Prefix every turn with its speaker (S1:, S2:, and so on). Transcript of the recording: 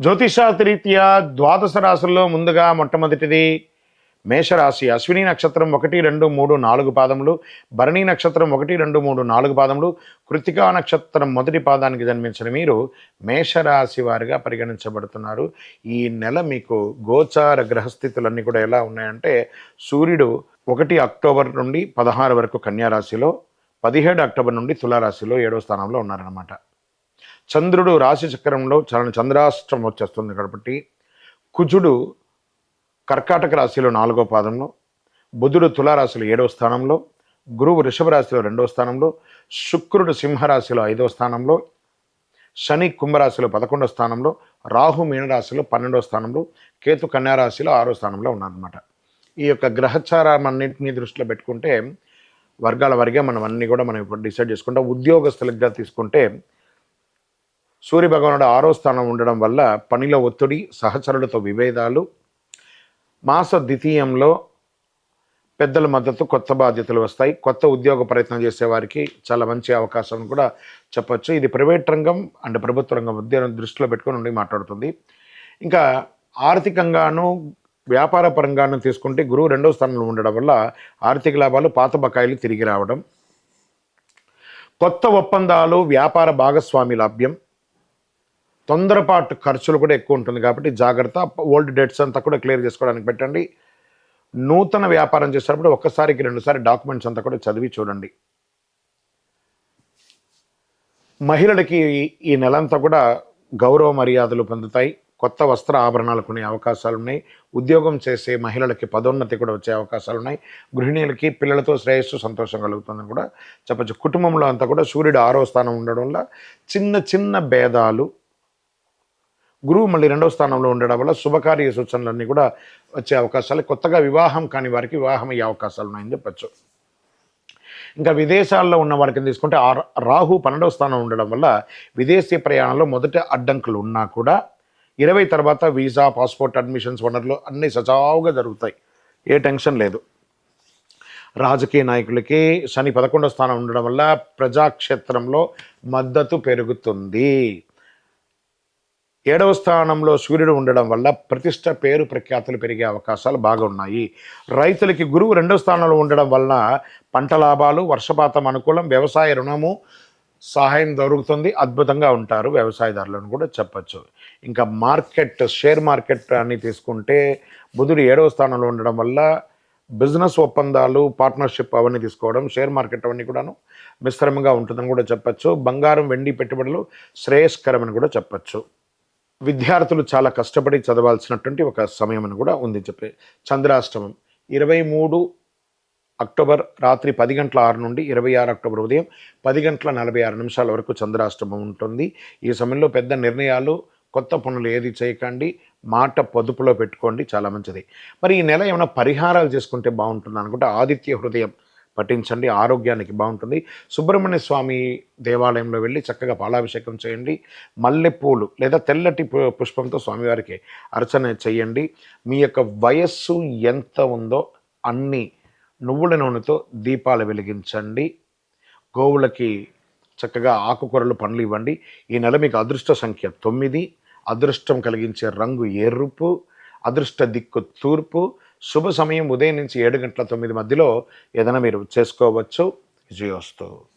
S1: జ్యోతిషాస్త్రీత్యా ద్వాదశ రాశుల్లో ముందుగా మొట్టమొదటిది మేషరాశి. అశ్విని నక్షత్రం ఒకటి రెండు మూడు నాలుగు పాదములు. భరణి నక్షత్రం ఒకటి రెండు మూడు నాలుగు పాదములు. కృతికా నక్షత్రం మొదటి పాదానికి జన్మించిన మీరు మేషరాశి వారిగా పరిగణించబడుతున్నారు. ఈ నెల మీకు గోచార గ్రహస్థితులన్నీ కూడా ఎలా ఉన్నాయంటే సూర్యుడు ఒకటి అక్టోబర్ నుండి పదహారు వరకు కన్యారాశిలో పదిహేడు అక్టోబర్ నుండి తులారాశిలో ఏడవ స్థానంలో ఉన్నారన్నమాట. చంద్రుడు రాశి చక్రంలో చాలా చంద్రాష్టం వచ్చేస్తుంది కాబట్టి కుజుడు కర్కాటక రాశిలో నాలుగో పాదంలో బుధుడు తులారాశిలో ఏడవ స్థానంలో గురువు వృషభ రాశిలో రెండవ స్థానంలో శుక్రుడు సింహరాశిలో ఐదవ స్థానంలో శని కుంభరాశిలో పదకొండవ స్థానంలో రాహు మీనరాశిలో పన్నెండవ స్థానంలో కేతు కన్యారాశిలో ఆరో స్థానంలో ఉన్నారన్నమాట. ఈ యొక్క గ్రహచారం అన్నింటినీ దృష్టిలో పెట్టుకుంటే వర్గాల వారిగా మనం అన్ని కూడా మనం ఇప్పుడు డిసైడ్ చేసుకుంటాం ఉద్యోగస్తులుగా తీసుకుంటే సూర్య భగవానుడు ఆరో స్థానం ఉండడం వల్ల పనిలో ఒత్తిడి సహచరులతో విభేదాలు మాస ద్వితీయంలో పెద్దల మద్దతు కొత్త బాధ్యతలు వస్తాయి. కొత్త ఉద్యోగ ప్రయత్నం చేసేవారికి చాలా మంచి అవకాశం కూడా చెప్పచ్చు. ఇది ప్రైవేట్ రంగం అండ్ ప్రభుత్వ రంగం మధ్య దృష్టిలో పెట్టుకొని ఉండి మాట్లాడుతుంది. ఇంకా ఆర్థికంగాను వ్యాపార పరంగాను తీసుకుంటే గురువు రెండో స్థానంలో ఉండడం వల్ల ఆర్థిక లాభాలు పాత బకాయిలు తిరిగి రావడం. కొత్త ఒప్పందాలు వ్యాపార భాగస్వామి లభ్యం. తొందరపాటు ఖర్చులు కూడా ఎక్కువ ఉంటుంది కాబట్టి జాగ్రత్త. ఓల్డ్ డెట్స్ అంతా కూడా క్లియర్ చేసుకోవడానికి పెట్టండి. నూతన వ్యాపారం చేసేటప్పుడు ఒక్కసారికి రెండుసారి డాక్యుమెంట్స్ అంతా కూడా చదివి చూడండి. మహిళలకి ఈ నెలంతా కూడా గౌరవ మర్యాదలు పొందుతాయి. కొత్త వస్త్ర ఆభరణాలు కొనే అవకాశాలు ఉన్నాయి. ఉద్యోగం చేసే మహిళలకి పదోన్నతి కూడా వచ్చే అవకాశాలు ఉన్నాయి. గృహిణీలకి పిల్లలతో శ్రేయస్సు సంతోషం కలుగుతుందని కూడా చెప్పచ్చు. కుటుంబంలో అంతా కూడా సూర్యుడు ఆరో స్థానం ఉండడం వల్ల చిన్న చిన్న భేదాలు గురువు మళ్ళీ రెండవ స్థానంలో ఉండడం వల్ల శుభకార్య సూచనలన్నీ కూడా వచ్చే అవకాశాలు కొత్తగా వివాహం కాని వారికి వివాహం అయ్యే అవకాశాలు ఉన్నాయని చెప్పచ్చు. ఇంకా విదేశాల్లో ఉన్న వారికి తీసుకుంటే ఆ రాహు పన్నెండవ స్థానం ఉండడం వల్ల విదేశీ ప్రయాణంలో మొదటి అడ్డంకులు ఉన్నా కూడా ఇరవై తర్వాత వీసా పాస్పోర్ట్ అడ్మిషన్స్ వనరులు అన్నీ సజావుగా జరుగుతాయి. ఏ టెన్షన్ లేదు. రాజకీయ నాయకులకి శని పదకొండవ స్థానం ఉండడం వల్ల ప్రజాక్షేత్రంలో మద్దతు పెరుగుతుంది. ఏడవ స్థానంలో సూర్యుడు ఉండడం వల్ల ప్రతిష్ట పేరు ప్రఖ్యాతులు పెరిగే అవకాశాలు బాగా ఉన్నాయి. రైతులకి గురువు రెండవ స్థానంలో ఉండడం వలన పంట లాభాలు వర్షపాతం అనుకూలం వ్యవసాయ రుణము సహాయం దొరుకుతుంది. అద్భుతంగా ఉంటారు వ్యవసాయదారులను కూడా చెప్పచ్చు. ఇంకా మార్కెట్ షేర్ మార్కెట్ అని తీసుకుంటే బుధుడు ఏడవ స్థానంలో ఉండడం వల్ల బిజినెస్ ఒప్పందాలు పార్ట్నర్షిప్ అవన్నీ తీసుకోవడం షేర్ మార్కెట్ అవన్నీ కూడాను మిశ్రమంగా ఉంటుందని కూడా చెప్పచ్చు. బంగారం వెండి పెట్టుబడులు శ్రేయస్కరమని కూడా చెప్పచ్చు. విద్యార్థులు చాలా కష్టపడి చదవాల్సినటువంటి ఒక సమయం అని కూడా ఉంది చెప్పే చంద్రాష్టమం. ఇరవై మూడు అక్టోబర్ రాత్రి పది గంటల ఆరు నుండి ఇరవై ఆరు అక్టోబర్ ఉదయం పది గంటల నలభై ఆరు నిమిషాల వరకు చంద్రాష్టమం ఉంటుంది. ఈ సమయంలో పెద్ద నిర్ణయాలు కొత్త పనులు ఏది చేయకండి మాట పొదుపులో పెట్టుకోండి చాలా మంచిది. మరి ఈ నెల ఏమైనా పరిహారాలు చేసుకుంటే బాగుంటుంది అనుకుంటే ఆదిత్య హృదయం పఠించండి ఆరోగ్యానికి బాగుంటుంది. సుబ్రహ్మణ్య స్వామి దేవాలయంలో వెళ్ళి చక్కగా పాలాభిషేకం చేయండి. మల్లెపూలు లేదా తెల్లటి పుష్పంతో స్వామివారికి అర్చన చేయండి. మీ యొక్క వయస్సు ఎంత ఉందో అన్ని నువ్వుల నూనెతో దీపాలు వెలిగించండి. గోవులకి చక్కగా ఆకుకూరలు పండ్లు ఇవ్వండి. ఈ నెల మీకు అదృష్ట సంఖ్య తొమ్మిది. అదృష్టం కలిగించే రంగు ఎరుపు. అదృష్ట దిక్కు తూర్పు. శుభ సమయం ఉదయం నుంచి ఏడు గంటల తొమ్మిది మధ్యలో ఏదైనా మీరు చేసుకోవచ్చు. విజయోస్తు.